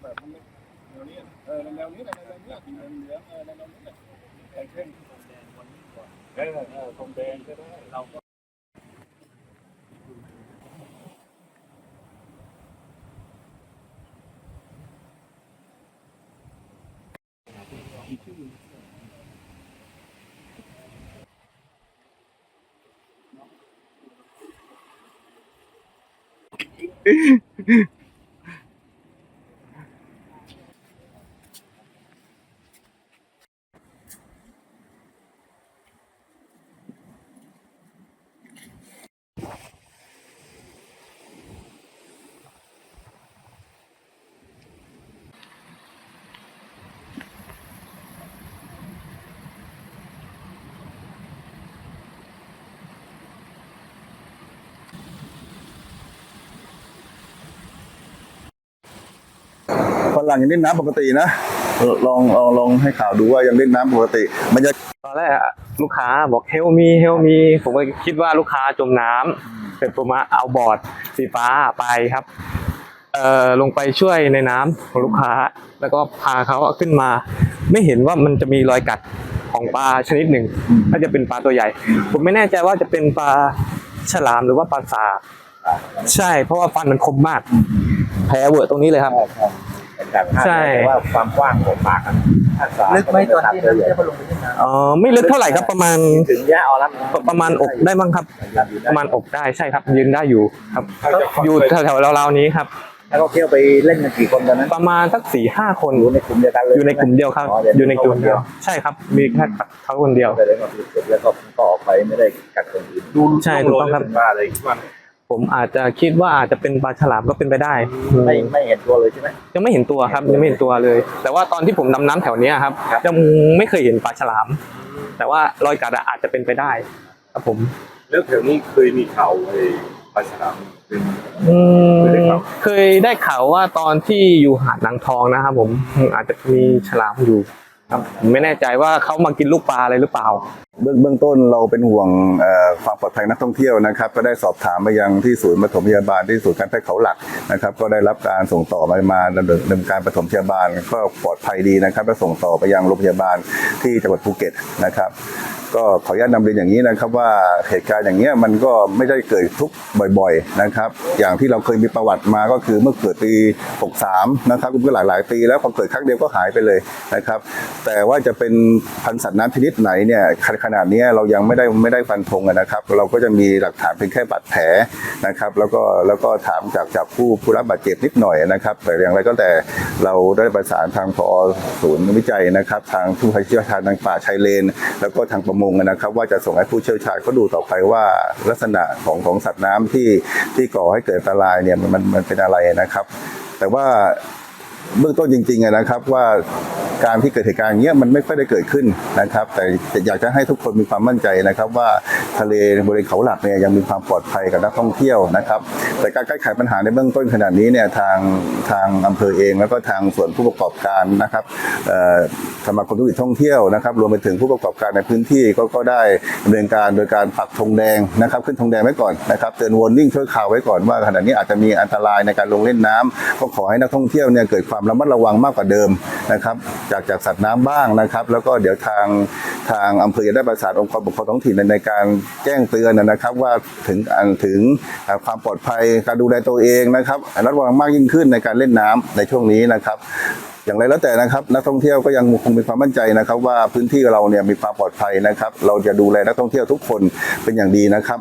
แนวนี้เออแนวนี้แนวนี้สีเหลืองเออแนวนี้ไอ้เช่นเออเออทงแดงก็ได้เราก็ ฝรั่งยังเล่นน้ำปกตินะลองลองลองให้ข่าวดูว่ายังเล่นน้ำปกติบรรยากาศตอนแรกลูกค้าบอกเฮลมีเฮลมีผมก็คิดว่าลูกค้าจมน้ำเสร็จผมมาเอาบอร์ดสีฟ้าไปครับเอ่อลงไปช่วยในน้ำของลูกค้า แล้วก็พาเขาขึ้นมา ไม่เห็นว่ามันจะมีรอยกัดของปลาชนิดหนึ่งน่าจะเป็นปลาตัวใหญ่ ผมไม่แน่ใจว่าจะเป็นปลาฉลามหรือว่าปลาสาใช่ เพราะว่าฟันมันคมมากแผลเวอะตรงนี้เลยครับ ใช่ว่าความกว้างของปากอะถ้าสาลึกไหมตอนที่เราจะมาลงไปที่น้เออไม่ลึกเท่าไหร่ครับประมาณถึงแย่เอาละประมาณอกได้มั้งครับ ประมาณอกได้ใช่ครับยืนได้อยู่ครับ อยู่แถวๆราวๆนี้ครับ แล้วก็เที่ยวไปเล่นกันกี่คนตอนนั้นประมาณสักสี่ห้าคนอยู่ในกลุ่มเดียวกันเลยอยู่ในกลุ่มเดียวครับ อยู่ในกลุ่มเดียวใช่ครับ มีแค่เขาคนเดียว แต่เลยก็คือจบแล้วก็ก็ออกไปไม่ได้กัดคนอื่น ดูใช่ถูกต้องครับบ้าเลยคิดว่า ผมอาจจะคิดว่าอาจจะเป็นปลาฉลามก็เป็นไปได้ไม่ไม่เห็นตัวเลยใช่ไหมยังไม่เห็นตัวครับยังไม่เห็นตัวเลย แต่ว่าตอนที่ผมดำน้ำแถวเนี้ยครับครับยังไม่เคยเห็นปลาฉลาม แต่ว่ารอยกัดอะอาจจะเป็นไปได้ ครับผมแล้วแถวนี้เคยมีข่าวไอ้ปลาฉลามเป็นอืมเคยได้ข่าวเคยได้ข่าวว่าตอนที่อยู่หาดนางทองนะครับผมอาจจะมีฉลามอยู่ครับผมไม่แน่ใจว่าเขามากินลูกปลาอะไรหรือเปล่าเบื้องเบื้องต้นเราเป็นห่วงความปลอดภัยนักท่องเที่ยวนะครับ ก็ได้สอบถามไปยังที่ศูนย์ปฐมพยาบาลที่ศูนย์การแพทย์เขาหลักนะครับ ก็ได้รับการส่งต่อมามาดำเนินการปฐมพยาบาลก็ปลอดภัยดีนะครับและส่งต่อไปยังโรงพยาบาลที่จังหวัดภูเก็ตนะครับก็ขออนุญาตนำเรียนอย่างนี้นะครับว่าเหตุการณ์อย่างเงี้ยมันก็ไม่ได้เกิดทุกบ่อยๆนะครับ อย่างที่เราเคยมีประวัติมาก็คือเมื่อเกิดปี 63 นะครับก็หลายๆ ปีแล้วพอเกิดครั้งเดียวก็หายไปเลยนะครับ แต่ว่าจะเป็นพันธุ์สัตว์น้ำชนิดไหนเนี่ยขนาดนี้เรายังไม่ได้ไม่ได้ฟันธงนะครับ เราก็จะมีหลักฐานเพียงแค่บาดแผลนะครับแล้วก็แล้วก็ถามจากจากผู้ผู้รับบาดเจ็บนิดหน่อยนะครับ แต่อย่างไรก็แต่เราได้ประสานทางพอศูนย์วิจัยนะครับ ทางผู้เชี่ยวชาญทางป่าชายเลน แล้วก็ทางประมงนะครับ ว่าจะส่งให้ผู้เชี่ยวชาญเขาดูต่อไปว่าลักษณะของของสัตว์น้ำที่ที่ก่อให้เกิดอันตรายเนี่ยมันมันเป็นอะไรนะครับ แต่ว่าเบื้องต้นจริงๆนะครับว่า การที่เกิดเหตุการณ์อย่างเงี้ยมันไม่ค่อยได้เกิดขึ้นนะครับ แต่อยากจะให้ทุกคนมีความมั่นใจนะครับ ว่าทะเลบริเวณเขาหลักเนี่ยยังมีความปลอดภัยกับนักท่องเที่ยวนะครับ แต่การแก้ไขปัญหาในเบื้องต้นขนาดนี้เนี่ยทางทางอำเภอเอง แล้วก็ทางส่วนผู้ประกอบการนะครับสมาคมธุรกิจท่องเที่ยวนะครับรวมไปถึงผู้ประกอบการในพื้นที่ก็ก็ได้ดำเนินการโดยการปักธงแดงนะครับ ขึ้นธงแดงไว้ก่อนนะครับเตือนวอร์นิ่งช่วยข่าวไว้ก่อนว่าขณะนี้อาจจะมีอันตรายในการลงเล่นน้ำก็ขอให้นักท่องเที่ยวเนี่ยเกิดความระมัดระวังมากกว่าเดิม นะครับจากจากสัตว์น้ำบ้างนะครับ แล้วก็เดี๋ยวทางทางอำเภอจะได้ประสานองค์กรปกครองท้องถิ่นในในการแจ้งเตือนนะครับว่าถึงถึงความปลอดภัยการดูแลตัวเองนะครับระมัดระวังมากยิ่งขึ้นในการเล่นน้ำในช่วงนี้นะครับอย่างไรแล้วแต่นะครับนักท่องเที่ยวก็ยังคงมีความมั่นใจนะครับ ว่าพื้นที่เราเนี่ยมีความปลอดภัยนะครับ เราจะดูแลนักท่องเที่ยวทุกคนเป็นอย่างดีนะครับ